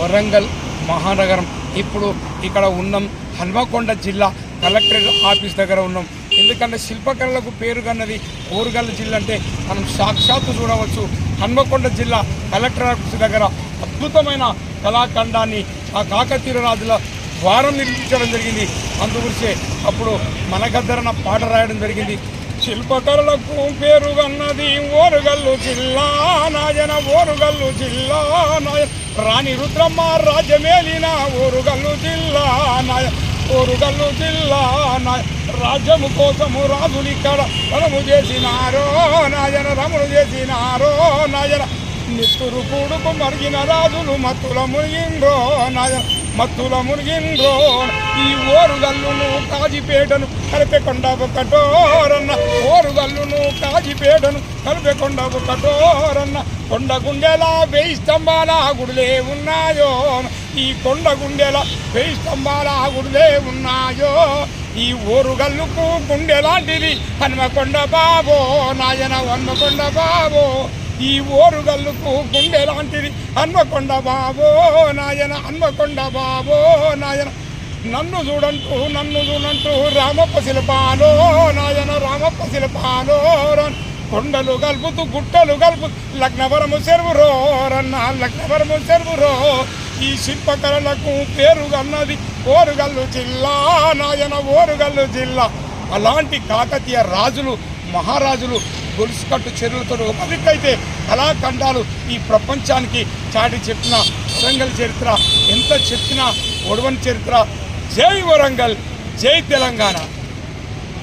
వరంగల్ మహానగరం. ఇప్పుడు ఇక్కడ ఉన్నాం. హన్మకొండ జిల్లా కలెక్టరేట్ ఆఫీస్ దగ్గర ఉన్నాం. ఎందుకంటే శిల్పకళలకు పేరుగన్నది కోరుగల్ల జిల్లా అంటే మనం సాక్షాత్తు చూడవచ్చు. హన్మకొండ జిల్లా కలెక్టర్ ఆఫీస్ దగ్గర అద్భుతమైన కళాఖండాన్ని ఆ కాకతీయ రాజుల ద్వారం నిర్మించడం జరిగింది. అందుగురిచే అప్పుడు మనగద్దరన పాట రాయడం జరిగింది. శిల్పకళలకు పేరుగన్నది జిల్లా నాయన ఓరుగల్లు జిల్లా నాయన రాణి రుద్రమ్మ రాజ్యమేలిన ఓరుగల్లు జిల్లా నాయ. ఓరుగల్లు జిల్లా నాయ. రాజ్యము కోసము రాజులు ఇక్కడ రము చేసినారో నాయన రములు చేసినారో నాయన. నిత్తురు కూడుకు మరిగిన రాజులు మత్తుల మునిగిండ్రో నాయన. మత్తుల మునిగిండ్రో. ఈ ఓరుగల్లును కాజిపేటను కలిపెకొండ కఠోరన్న ఓరుగల్లును కాజిపేటను కలిపెకొండ కఠోరన్న కొండ గుండెల వెయ్యి స్తంభాల గుడిలే ఉన్నాయో. ఈ కొండ గుండెల వెయ్యి స్తంభాల గుడిలే ఉన్నాయో. ఈ ఓరుగల్లుకు గుండె లాంటిది హనుమకొండ బాబో నాయన హనుమకొండ బాబో. ఈ ఓరుగల్లుకు గుండె లాంటిది హన్మకొండ బాబో నాయన హన్మకొండ బాబో నాయన. నన్ను చూడంటూ నన్ను చూడంటూ రామప్ప శిల్పాలో నాయన రామప్ప శిల్పాలో కొండలు కలుపుతూ గుట్టలు కలుపు లగ్నవరము చెరువురో రన్న లగ్నవరము చెరువురో ఈ శిల్పకళలకు పేరుగన్నది ఓరుగల్లు జిల్లా నాయన ఓరుగల్లు జిల్లా. అలాంటి కాకతీయ రాజులు మహారాజులు గొలుసుకట్టు చెరువులతో ఒకరికైతే కళాఖండాలు ఈ ప్రపంచానికి చాటి చెప్పిన వరంగల్ చరిత్ర. ఎంత చెప్పినా ఒడవని చరిత్ర. జై వరంగల్ జై తెలంగాణ.